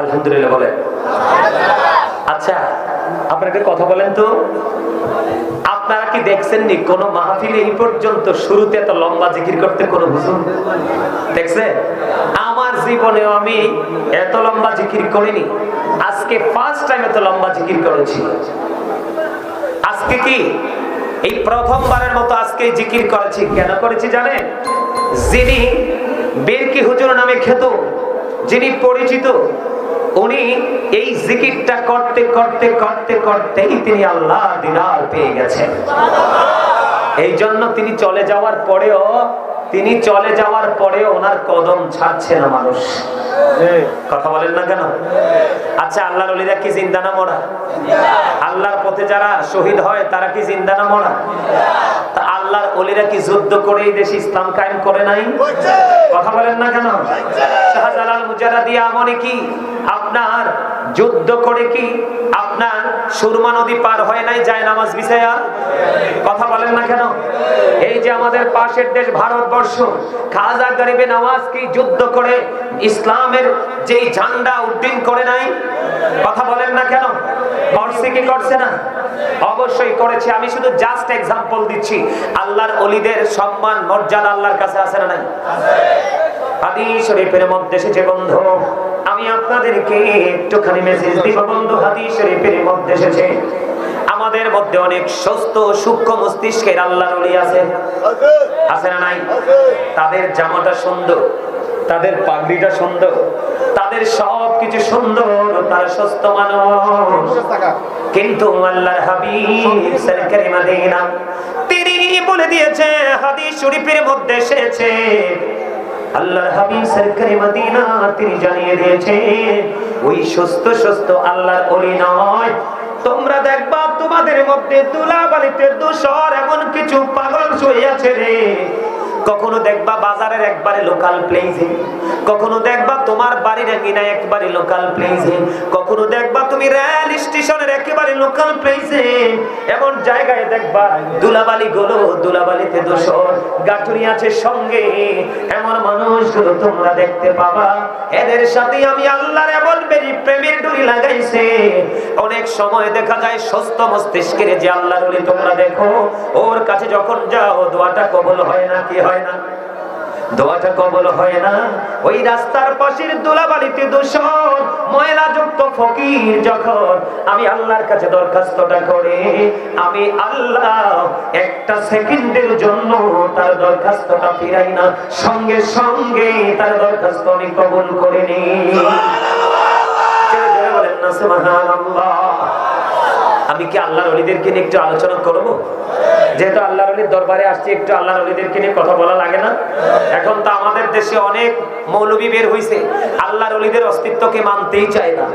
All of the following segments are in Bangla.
আলহামদুলিল্লাহ, বলেন। আচ্ছা আপনাকে কথা বলেন তো। আপনারা কি দেখছেন নি কোন মাহফিলে এই পর্যন্ত শুরুতে এত লম্বা জিকির করতে কোন হুজুর দেখছে? আমার জীবনেও আমি এত লম্বা জিকির করিনি। আজকে ফার্স্ট টাইম এত লম্বা জিকির করেছি। আজকে কি? এই প্রথমবারের মতো আজকে জিকির করেছি। কেন করেছি জানেন? যিনি বেরকি হুজুর নামে খেত যিনি পরিচিত উনি এই জিকিরটা করতে করতে করতে, করতেই তিনি আল্লাহ দিদার পেয়ে গেছেন। এই জন্য তিনি চলে যাওয়ার পরেও, তিনি চলে যাওয়ার পরেও ওনার কদম ছাড়ছে না মানুষ। কথা বলেন না কেন? আচ্ছা আল্লাহর অলিরা কি জিন্দা না মরা? আল্লাহর পথে যারা শহীদ হয়, তারা কি জিন্দা না মরা? আল্লাহর অলিরা কি যুদ্ধ করে এই দেশে ইসলাম কায়েম করে নাই? কথা বলেন না কেন? শাহজালাল মুজারাদি আমনে কি আপনার যুদ্ধ করে কি আপনার সুরমা নদী পার হয় নাই যায় নামাজ বিছায়া? কথা বলেন না কেন? এই যে আমাদের পাশের দেশ ভারতবর্ষ খাজা গরিবে নামাজ কি যুদ্ধ করে ইসলামের যেই ঝান্ডা উড্ডীন করে নাই? কথা বলেন না কেন? করছে কি করছে না? অবশ্যই করেছে। আমি শুধু জাস্ট এক্সাম্পল দিচ্ছি। আল্লাহর অলিদের সম্মান মর্যাদা আল্লাহর কাছে আছে না নাই? হাদিস শরীফের মধ্যে এসেছে বন্ধু আমি আপনাদেরকে একটুখানি মেসেজ দিব বন্ধু হাদিস শরীফের মধ্যে এসেছে। আমাদের মধ্যে অনেক সুস্থ সূক্ষ্ম মস্তিষ্কের আল্লাহর অলি আছে। আছে না নাই? তাদের জামাটা সুন্দর তাদের পাগড়িটা সুন্দর তাদের সব কিছু সুন্দর, তারা সুস্থ মানুষ। কিন্তু আল্লাহর হাবিব সরকারি তিনি বলে দিয়েছে, হাদিস শরীফের মধ্যে এসেছে। আল্লাহর হাবিব সরকারি মদিনা তিনি জানিয়ে দিয়েছে, ওই সুস্থ সুস্থ আল্লাহর নয়। তোমরা দেখবা তোমাদের মধ্যে তুলাবালিতে দূষর এমন কিছু পাগল শুয়ে আছে রে। কখনো দেখবা বাজারের একবারে লোকাল প্লেসে কখনো দেখবা তোমার বাড়ির এঙ্গিনা একবারে লোকাল প্লেসে কখনো দেখবা তুমি রেল স্টেশনের একেবারে লোকাল প্লেসে এমন জায়গায় দেখবা দুলাবালি গুলো, দুলাবালিতে দোষর গাঠুরি আছে সঙ্গে। এমন মানুষগুলো তোমরা দেখতে পাবা। এদের সাথে আমি আল্লাহর এমন বেরি প্রেমের ডুরি লাগাইছে। অনেক সময় দেখা যায় সুস্থ মস্তিষ্কের যে আল্লাহর তোমরা দেখো, ওর কাছে যখন যাও, দোয়াটা কবল হয় না কি হয় না? দোয়াটা কবল হয় না। ওই রাস্তার পাশের দোলাবাড়িতে দূষণ ময়লা যুক্ত ফকির যখন আমি আল্লাহর কাছে দরখাস্তটা করে, আমি আল্লাহ একটা সেকেন্ডের জন্য তার দরখাস্তটা ফিরাই না, সঙ্গে সঙ্গে তার দরখাস্ত আমি কবুল করে নি জোরে জোরে বলেন না, সুবহানাল্লাহ। কি আল্লাহর অলিদেরকে নিয়ে একটু আলোচনা করব? যেহেতু আল্লাহর অলির দরবারে আসছি, একটু আল্লাহর অলিদেরকে নিয়ে কথা বলা লাগে না। এখন তো আমাদের দেশে অনেক মৌলবী বের হইছে। আল্লাহর অলিদের অস্তিত্বকে মানতেই চায় না।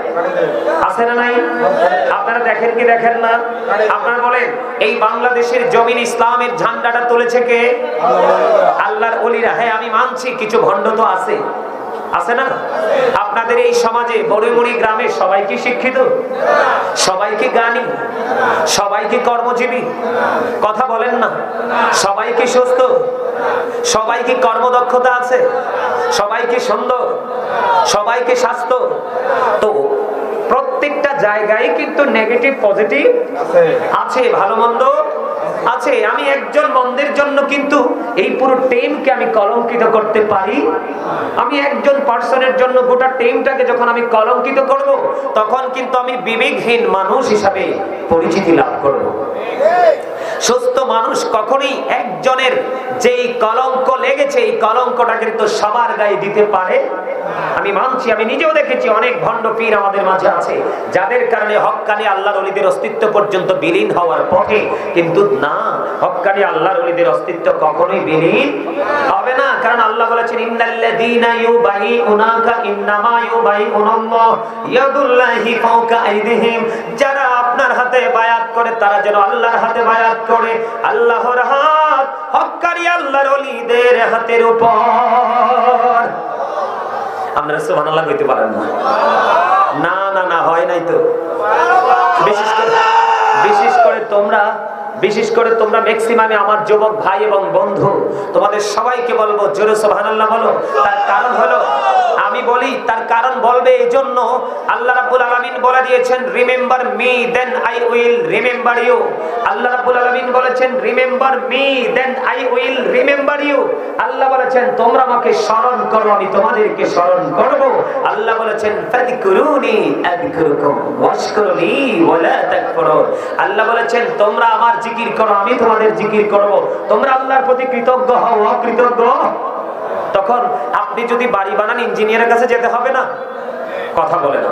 আছে না নাই? আপনারা দেখেন কি দেখেন না? আপনারা বলেন, এই বাংলাদেশের জমিন ইসলামের ঝান্ডাটা তুলেছে কে? আল্লাহর অলিরা। হ্যাঁ আমি মানছি, কিছু ভণ্ড তো আছে। আছে না? আপনাদের এই সমাজে বড়িমুড়ি গ্রামে সবাই কি শিক্ষিত? সবাই কি জ্ঞানী? সবাই কি কর্মজীবী? কথা বলেন না। সবাই কি সুস্থ? সবাই কি কর্মদক্ষতা আছে? সবাই কি সুন্দর? সবাই কি স্বাস্থ্য? তো প্রত্যেকটা জায়গায় কিন্তু নেগেটিভ পজিটিভ আছে ভালো মন্দ আছে, আমি একজন বন্ধের জন্য কিন্তু এই পুরো টেমকে আমি কলঙ্কিত করতে পারি। আমি একজন পার্সনের জন্য গোটা টেমটাকে যখন আমি কলঙ্কিত করব, তখন কিন্তু আমি বিবেকহীন মানুষ হিসাবে পরিচিতি লাভ করব। সুস্থ মানুষ কখনোই একজনের যেই কলঙ্ক লেগেছে, এই কলঙ্কটা কিন্তু সবার গায়ে দিতে পারে। আমি মানছি, আমি নিজেও দেখেছি অনেক ভণ্ড পীর আমাদের মাঝে আছে, যাদের কারণে হক্কানি আল্লাহর অলিদের অস্তিত্ব পর্যন্ত বিলীন হওয়ার পথে। কিন্তু না হক্কানি আল্লাহর অলিদের অস্তিত্ব কখনোই বিলীন হবে না। কারণ আল্লাহ বলেছেন, ইন্নাল্লাযীনা ইউবাইউনাকা ইন্নামা ইউবাইউনাল্লাহ ইয়াদুল্লাহি ফাওকা আইদিহিম। যারা আপনার হাতে বায়াত করে, তারা যেন আল্লাহর হাতে বায়াত করে। আল্লাহর হাত হক্কানি আল্লাহর অলিদের হাতের উপর। আপনারা সুবহানাল্লাহ কইতে পারেন না। না না না, হয় নাই তো। বিশেষ করে বিশেষ করে তোমরা, বিশেষ করে তোমরা ম্যাক্সিমামে আমার যুবক ভাই এবং বন্ধু, তোমাদের সবাইকে বলব, জোরে সুবহানাল্লাহ বলো। তার কারণ হলো আমি বলি, তার কারণ বলবে এই জন্য আল্লাহ রাব্বুল আলামিন বলে দিয়েছেন remember me then I will remember you আল্লাহ রাব্বুল আলামিন বলেছেন remember me then I will remember you আল্লাহ বলেছেন, তোমরা আমাকে স্মরণ করো, আমি তোমাদেরকে স্মরণ করব। আল্লাহ বলেছেন ফাযকুরুনি আযকুরুকুম ওয়াশকুরুনি ওয়ালা তাকফুরুন। আল্লাহ বলেছেন, তোমরা আমার জিকির করো, আমি তোমাদের জিকির করব। তোমরা আল্লাহর প্রতি কৃতজ্ঞ হও, অকৃতজ্ঞ। তখন আপনি যদি বাড়ি বানান, ইঞ্জিনিয়ারের কাছে যেতে হবে না? কথা বলে না।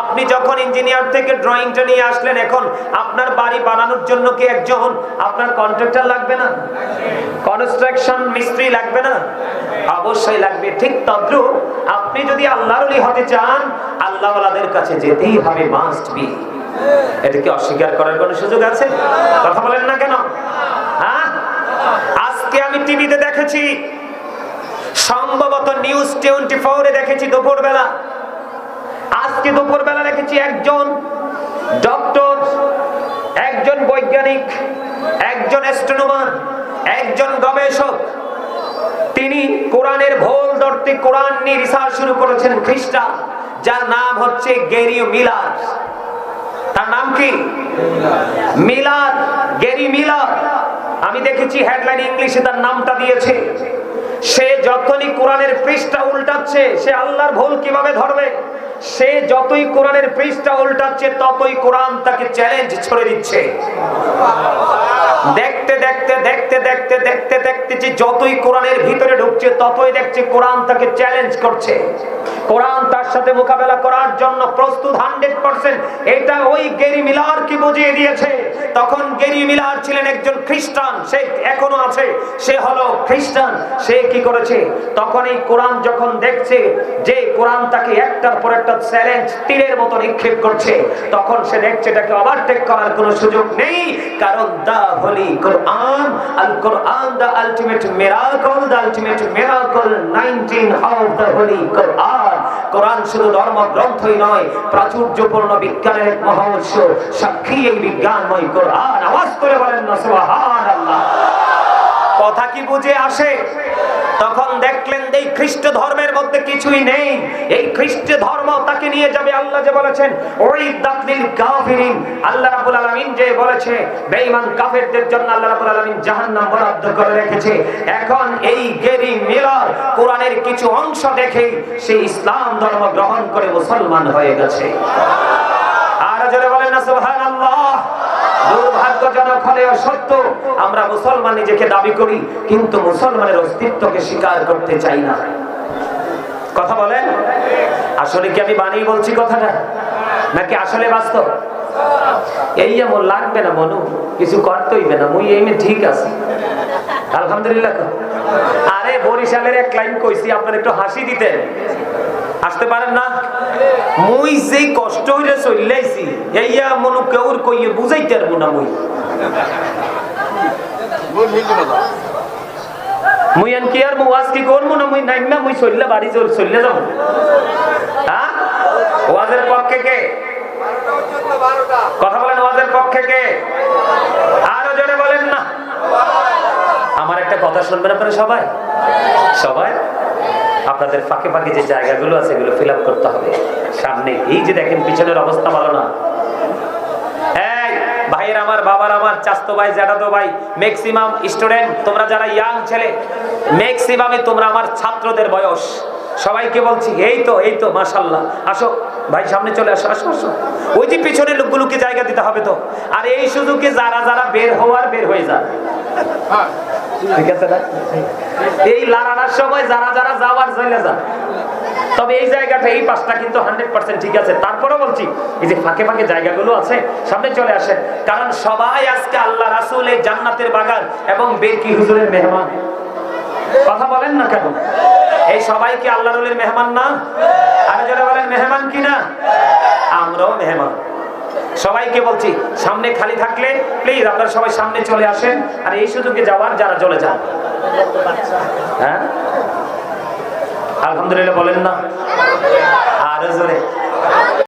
আপনি যখন ইঞ্জিনিয়ার থেকে ড্রয়িংটা নিয়ে আসলেন, এখন আপনার বাড়ি বানানোর জন্য কি একজন আপনার কন্ট্রাক্টর লাগবে না? কনস্ট্রাকশন মিস্ত্রি লাগবে না? অবশ্যই লাগবে। ঠিক তদ্রুপ আপনি যদি আল্লাহর হতে চান, আল্লাহওয়ালাদের কাছে যেতেই হবে মাস্ট বি এটা কি অস্বীকার করার কোনো সুযোগ আছে? কথা বলেন না কেন? হ্যাঁ? আজকে আমি টিভিতে দেখেছি সম্ভবত নিউজ টোয়েন্টি ফোরে দেখেছি দুপুরবেলা। আজকে দুপুরবেলা দেখেছি একজন ডক্টর, একজন বৈজ্ঞানিক, একজন অ্যাস্ট্রোনমার, একজন গবেষক। তিনি কোরআনের ভোল ধরতে কোরআন নিয়ে রিসার্চ শুরু করেছেন খ্রিস্টান যার নাম হচ্ছে গেরিও মিলার। তার নাম কি? Miller, Gary Miller. আমি দেখেছি হেডলাইন ইংলিশে তার নামটা দিয়েছে। সে যতনি কোরআনের পৃষ্ঠা উল্টাচ্ছে সে আল্লাহর ভুল কীভাবে ধরবে? সে যতই কোরআনের পৃষ্ঠা উল্টাচ্ছে, ততই কোরআন তাকে চ্যালেঞ্জ ছড়ে দিচ্ছে। দেখতে দেখতে দেখতে দেখতে দেখতে দেখতে যে যতই কোরআনের ভিতরে ঢুকছে, ততই দেখছে কোরআন তাকে চ্যালেঞ্জ করছে। কোরআন তার সাথে মোকাবেলা করার জন্য প্রস্তুত হান্ড্রেড পার্সেন্ট। এটা ওই গেরি মিলার কি বুঝিয়ে দিয়েছে। তখন গেরি মিলার ছিলেন একজন খ্রিস্টান, সে এখনও আছে। সে হলো খ্রিস্টান, সে কি করেছে? তখন এই কোরআন যখন দেখছে যে কোরআন তাকে একটার পর একটা চ্যালেঞ্জ তীরের মতো নিক্ষেপ করছে। তখন সে দেখছে এটাকে ওভারটেক করার কোনো সুযোগ নেই। কারণ দা হোলি কোরআন, আল কোরআন the ultimate miracle the ultimate miracle 19 of the holy কোরআন। কোরআন শুধু ধর্ম গ্রন্থই নয়, প্রাচুর্যপূর্ণ বিজ্ঞানের এক সাক্ষী এই বিজ্ঞানময় কোরআন। আওয়াজ করে বলেন কথা কি বুঝে আসে? তখন দেখলেন এই খ্রিস্ট ধর্মের মধ্যে কিছুই নেই, এই খ্রিস্ট ধর্ম তাকে নিয়ে যাবে, আল্লাহ যে বলেছেন ওই দাতলিল কাফিরিন। আল্লাহ রাব্বুল আলামিন যে বলেছে, বেঈমান কাফেরদের জন্য আল্লাহ রাব্বুল আলামিন জাহান্নাম বরাদ্দ করে রেখেছে। এখন এই গেরি মিলার কোরআনের কিছু অংশ দেখে সে ইসলাম ধর্ম গ্রহণ করে মুসলমান হয়ে গেছে। আর জোরে বলেন না, সুবহানাল্লাহ। দুর্ভাগ্যজনক হলেও সত্য, আমরা মুসলমান নিজেকে দাবি করি, কিন্তু মুসলমানের অস্তিত্বকে স্বীকার করতে চাই না। কথা বলেন? আসলে কি আমি বানিয়ে বলছি কথাটা? নাকি আসলে বাস্তব? এই এমন লাগবে না মনু, কিছু করতে না, মুই এই মেয়ে ঠিক আছে। আলহামদুলিল্লাহ আরে বরিশালের এক লাইন কইছি, আপনার একটু হাসি দিতেন। আসতে পারেন না? মুই যেই কষ্ট হইলে চইলাইছি এইয়া মনু কেউর কইয়ে বুঝাইতে পারব না মুই। মুই আন কি আর মুয়াজ কি করব না মুই? নাই না মুই চললে বাড়ি চল চললে যাব। হ্যাঁ ওয়াজের পক্ষে কে? কথা বলেন ওয়াজের পক্ষে কে? আরও জোরে বলেন না। আমার একটা কথা শুনবেন আপনারা সবাই? সবাই? আপনাদের ফাঁকে ফাঁকে যে জায়গাগুলো আছে, এগুলো ফিল করতে হবে। সামনে। এই যে দেখেন পিছনের অবস্থা ভালো না। ভাইয়ের আমার বাবার আমার চাস্তো ভাই জ্যাঠাতো ভাই ম্যাক্সিমাম স্টুডেন্ট তোমরা যারা ইয়াং ছেলে ম্যাক্সিমামে তোমরা আমার ছাত্রদের বয়স। সবাইকে বলছি এই তো এই তো মাশাল্লাহ আসো ভাই সামনে চলে আসো আসো আসো। ওই যে পিছনের লোকগুলোকে জায়গা দিতে হবে তো। আর এই সুযোগে যারা যারা বের হওয়ার বের হয়ে যান ঠিক আছে না? এই লারানার সময় যারা যারা যাওয়ার চলে যান তবে এই জায়গাটা, এই পাশটা কিন্তু হান্ড্রেড পার্সেন্ট ঠিক আছে। তারপরেও বলছি, এই যে ফাঁকে ফাঁকে জায়গাগুলো আছে, সামনে চলে আসেন। কারণ সবাই আজকে আল্লাহ রাসুল এই জান্নাতের বাগান এবং বেরকি হুজুরের মেহমান। কথা বলেন না কেন? এই সবাই কি আল্লাহ রুলের মেহমান না? আর যারা বলেন মেহমান কি না? আমরাও মেহমান। সবাইকে বলছি, সামনে খালি থাকলে প্লিজ আপনারা সবাই সামনে চলে আসেন। আর এই সুযোগে যাওয়ার যারা চলে যান। হ্যাঁ? আলহামদুলিল্লাহ বলেন না। আরও জোরে।